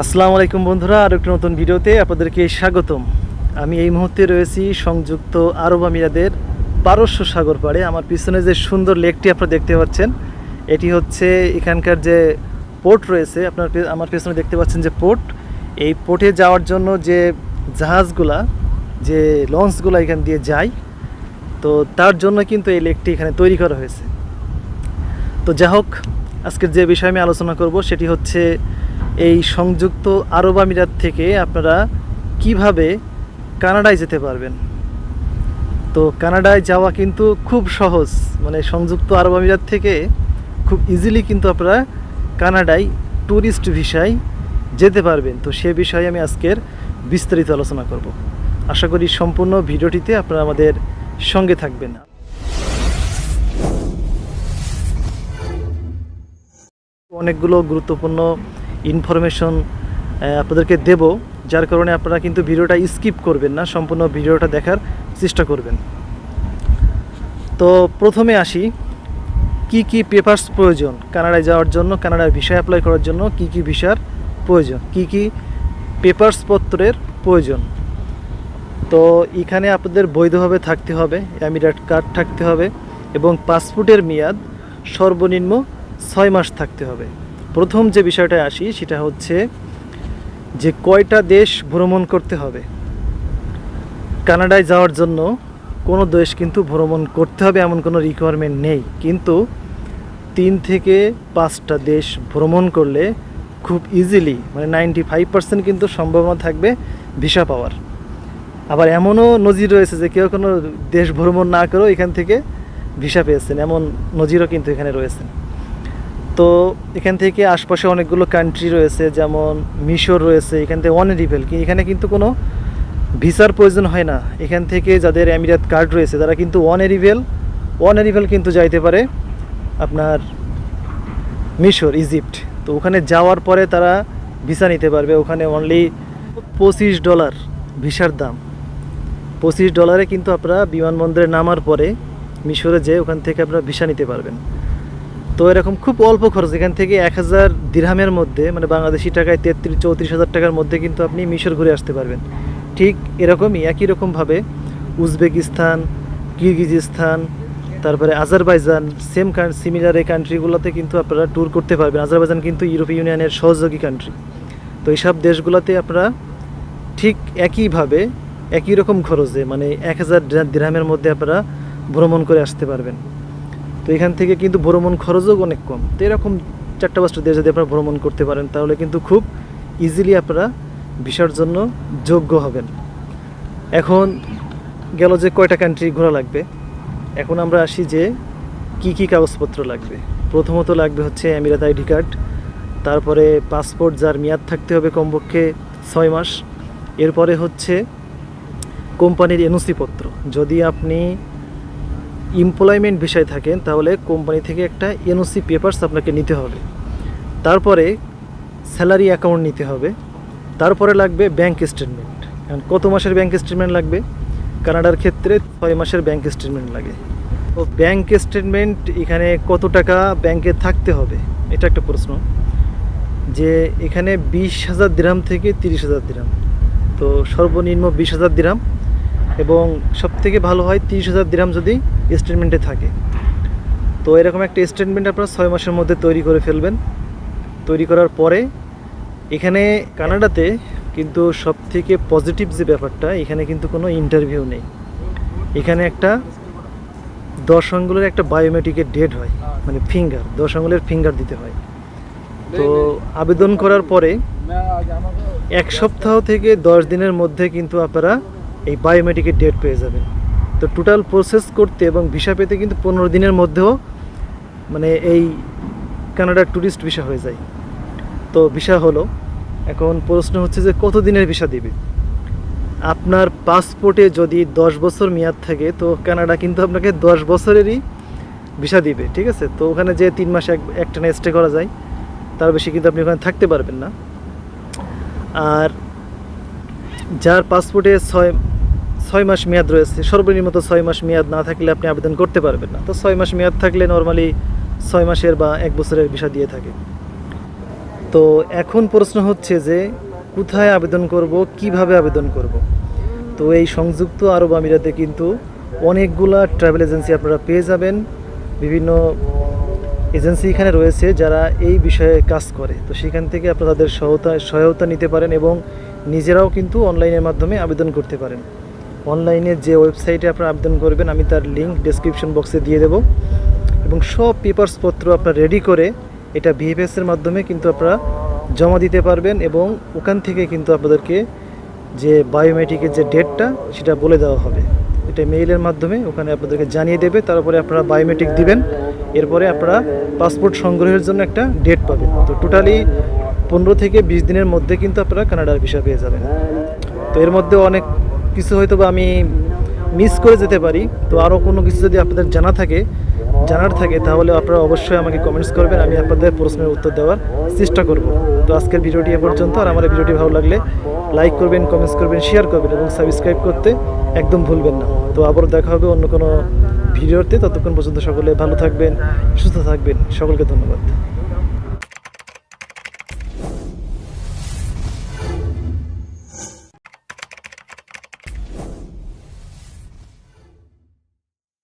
আসসালামু আলাইকুম বন্ধুরা আরও একটি নতুন ভিডিওতে আপনাদেরকে স্বাগতম। আমি এই মুহূর্তে রয়েছি সংযুক্ত আরব আমিরাদের পারস্য সাগর পাড়ে। আমার পিছনে যে সুন্দর লেকটি আপনারা দেখতে পাচ্ছেন, এটি হচ্ছে এখানকার যে পোর্ট রয়েছে, আপনার আমার পেছনে দেখতে পাচ্ছেন যে পোর্ট। এই পোর্টে যাওয়ার জন্য যে জাহাজগুলা, যে লঞ্চগুলো এখান দিয়ে যায়, তো তার জন্য কিন্তু এই লেকটি এখানে তৈরি করা হয়েছে। তো যা হোক আজকের যে বিষয়ে আমি আলোচনা করব সেটি হচ্ছে এই সংযুক্ত আরব আমিরাত থেকে আপনারা কীভাবে কানাডায় যেতে পারবেন। তো কানাডায় যাওয়া কিন্তু খুব সহজ। মানে সংযুক্ত আরব আমিরাত থেকে খুব ইজিলি কিন্তু আপনারা কানাডায় ট্যুরিস্ট ভিসায় যেতে পারবেন। তো সে বিষয়ে আমি আজকের বিস্তারিত আলোচনা করব। আশা করি সম্পূর্ণ ভিডিওটিতে আপনারা আমাদের সঙ্গে থাকবেন। অনেকগুলো গুরুত্বপূর্ণ ইনফরমেশন আপনাদেরকে দেব। যার কারণে আপনারা কিন্তু ভিডিওটা স্কিপ করবেন না, সম্পূর্ণ ভিডিওটা দেখার চেষ্টা করবেন। তো প্রথমে আসি, কি কি পেপারস প্রয়োজন? কানাডায় যাওয়ার জন্য, কানাডার ভিসা অ্যাপ্লাই করার জন্য কি কি ভিসার প্রয়োজন? কি কি পেপারস পত্রের প্রয়োজন? তো এখানে আপনাদের বৈধভাবে থাকতে হবে অ্যামিরাট কার্ড থাকতে হবে এবং পাসপোর্টের মেয়াদ সর্বনিম্ন ছয় মাস থাকতে হবে। প্রথম যে বিষয়টা আসি সেটা হচ্ছে যে কয়টা দেশ ভ্রমণ করতে হবে। কানাডায় যাওয়ার জন্য কোনো দেশ কিন্তু ভ্রমণ করতে হবে এমন কোনো রিকোয়ারমেন্ট নেই। কিন্তু তিন থেকে পাঁচটা দেশ ভ্রমণ করলে খুব ইজিলি মানে নাইনটি ফাইভ পার্সেন্ট কিন্তু সম্ভাবনা থাকবে ভিসা পাওয়ার। আবার এমনও নজির রয়েছে যে কেউ কোনো দেশ ভ্রমণ না করেও এখান থেকে ভিসা পেয়েছেন। এমন নজিরও কিন্তু এখানে রয়েছে তো এখান থেকে আশপাশে অনেকগুলো কান্ট্রি রয়েছে, যেমন মিশর রয়েছে, এখান থেকে অনেরিভেল এখানে কিন্তু কোনো ভিসার প্রয়োজন হয় না। এখান থেকে যাদের অ্যামিরাত কার্ড রয়েছে, তারা কিন্তু অনেরিভেল অনেরিভেল কিন্তু যাইতে পারে আপনার মিশর, ইজিপ্ট। তো ওখানে যাওয়ার পরে তারা ভিসা নিতে পারবে। ওখানে অনলি পঁচিশ ডলার ভিসার দাম। পঁচিশ ডলারে কিন্তু আপনারা বিমানবন্দরে নামার পরে মিশরে যেয়ে ওখান থেকে আপনারা ভিসা নিতে পারবেন। তো এরকম খুব অল্প খরচ, এখান থেকে এক হাজার দিরহামের মধ্যে মানে বাংলাদেশি টাকায় তেত্রিশ, চৌত্রিশ হাজার টাকার মধ্যে কিন্তু আপনি মিশর ঘুরে আসতে পারবেন। ঠিক এরকমই, একই রকমভাবে উজবেকিস্তান, কিরগিজিস্তান, তারপরে আজারবাইজান সেম সিমিলার এই কান্ট্রিগুলোতে কিন্তু আপনারা ট্যুর করতে পারবেন। আজারবাইজান কিন্তু ইউরোপীয় ইউনিয়নের সহযোগী কান্ট্রি তো এইসব দেশগুলোতে আপনারা ঠিক একইভাবে, একই রকম খরচে মানে এক হাজার দিরহামের মধ্যে আপনারা ভ্রমণ করে আসতে পারবেন। তো এখান থেকে কিন্তু ভ্রমণ খরচও অনেক কম। তো এরকম চারটা পাঁচটা দেশ যদি আপনারা ভ্রমণ করতে পারেন, তাহলে কিন্তু খুব ইজিলি আপনারা ভিসার জন্য যোগ্য হবেন। এখন গেল যে কয়টা কান্ট্রি ঘোরা লাগবে, এখন আমরা আসি যে কি কি কাগজপত্র লাগবে। প্রথমত লাগবে হচ্ছে আমিরাত আইডি কার্ড, তারপরে পাসপোর্ট, যার মেয়াদ থাকতে হবে কমপক্ষে ছয় মাস। এরপরে হচ্ছে কোম্পানির এনওসি পত্র। যদি আপনি এমপ্লয়মেন্ট বিষয় থাকেন, তাহলে কোম্পানি থেকে একটা এনওসি পেপারস আপনাকে নিতে হবে। তারপরে স্যালারি অ্যাকাউন্ট নিতে হবে। তারপরে লাগবে ব্যাংক স্টেটমেন্ট এখন কত মাসের ব্যাংক স্টেটমেন্ট লাগবে? কানাডার ক্ষেত্রে ছয় মাসের ব্যাংক স্টেটমেন্ট লাগে। তো ব্যাংক স্টেটমেন্ট এখানে কত টাকা ব্যাংকে থাকতে হবে? এটা একটা প্রশ্ন। যে এখানে বিশ হাজার দিরাম থেকে তিরিশ হাজার দিরাম তো সর্বনিম্ন বিশ হাজার দিরাম এবং সব থেকে ভালো হয় তিরিশ হাজার দিরাম যদি স্টেটমেন্টে থাকে। তো এরকম একটা স্টেটমেন্ট আপনারা ছয় মাসের মধ্যে তৈরি করে ফেলবেন। তৈরি করার পরে এখানে কানাডাতে কিন্তু সব থেকে পজিটিভ যে ব্যাপারটা, এখানে কিন্তু কোনো ইন্টারভিউ নেই। এখানে একটা দশ আঙ্গুলের একটা বায়োমেট্রিকের ডেট হয় মানে ফিঙ্গার দশ আঙ্গুলের ফিঙ্গার দিতে হয়। তো আবেদন করার পরে এক সপ্তাহ থেকে দশ দিনের মধ্যে কিন্তু আপনারা এই বায়োমেট্রিকের ডেট পেয়ে যাবেন। তো টোটাল প্রসেস করতে এবং ভিসা পেতে কিন্তু পনেরো দিনের মধ্যেও মানে এই কানাডার ট্যুরিস্ট ভিসা হয়ে যায়। তো ভিসা হলো, এখন প্রশ্ন হচ্ছে যে কত দিনের ভিসা দিবে? আপনার পাসপোর্টে যদি দশ বছর মেয়াদ থাকে, তো কানাডা কিন্তু আপনাকে দশ বছরেরই ভিসা দিবে, ঠিক আছে? তো ওখানে যে তিন মাস এক একটানা স্টে করা যায়, তার বেশি কিন্তু আপনি ওখানে থাকতে পারবেন না। আর যার পাসপোর্টে ছয় ছয় মাস মেয়াদ রয়েছে, সর্বনিম্ন তো ছয় মাস মেয়াদ না থাকলে আপনি আবেদন করতে পারবেন না। তো ছয় মাস মেয়াদ থাকলে নর্মালি ছয় মাসের বা এক বছরের ভিসা দিয়ে থাকে। তো এখন প্রশ্ন হচ্ছে যে, কোথায় আবেদন করব, কীভাবে আবেদন করব? তো এই সংযুক্ত আরব আমিরাতে কিন্তু অনেকগুলা ট্রাভেল এজেন্সি আপনারা পেয়ে যাবেন। বিভিন্ন এজেন্সি এখানে রয়েছে যারা এই বিষয়ে কাজ করে। তো সেখান থেকে আপনারা তাদের সহায়তা সহায়তা নিতে পারেন এবং নিজেরাও কিন্তু অনলাইনের মাধ্যমে আবেদন করতে পারেন। অনলাইনে যে ওয়েবসাইটে আপনারা আবেদন করবেন, আমি তার লিঙ্ক ডেসক্রিপশন বক্সে দিয়ে দেবো। এবং সব পেপারসপত্র আপনারা রেডি করে এটা ভিএফএসের মাধ্যমে কিন্তু আপনারা জমা দিতে পারবেন এবং ওখান থেকে কিন্তু আপনাদেরকে যে বায়োমেট্রিকের যে ডেটটা সেটা বলে দেওয়া হবে। এটা মেইলের মাধ্যমে ওখানে আপনাদেরকে জানিয়ে দেবে, তারপরে আপনারা বায়োমেট্রিক দিবেন, এরপরে আপনারা পাসপোর্ট সংগ্রহের জন্য একটা ডেট পাবেন। তো টোটালি পনেরো থেকে বিশ দিনের মধ্যে কিন্তু আপনারা কানাডার ভিসা পেয়ে যাবেন। তো এর মধ্যে অনেক কিছু হয়তো বা আমি মিস করে যেতে পারি। তো আরও কোনো কিছু যদি আপনাদের জানা থাকে, জানার থাকে, তাহলে আপনারা অবশ্যই আমাকে কমেন্টস করবেন, আমি আপনাদের প্রশ্নের উত্তর দেওয়ার চেষ্টা করব। তো আজকের ভিডিওটি এ পর্যন্ত, আর আমার ভিডিওটি ভালো লাগলে লাইক করবেন কমেন্টস করবেন শেয়ার করবেন এবং সাবস্ক্রাইব করতে একদম ভুলবেন না। তো আবারও দেখা হবে অন্য কোনো ভিডিওতে, ততক্ষণ পর্যন্ত সকলে ভালো থাকবেন, সুস্থ থাকবেন। সকলকে ধন্যবাদ।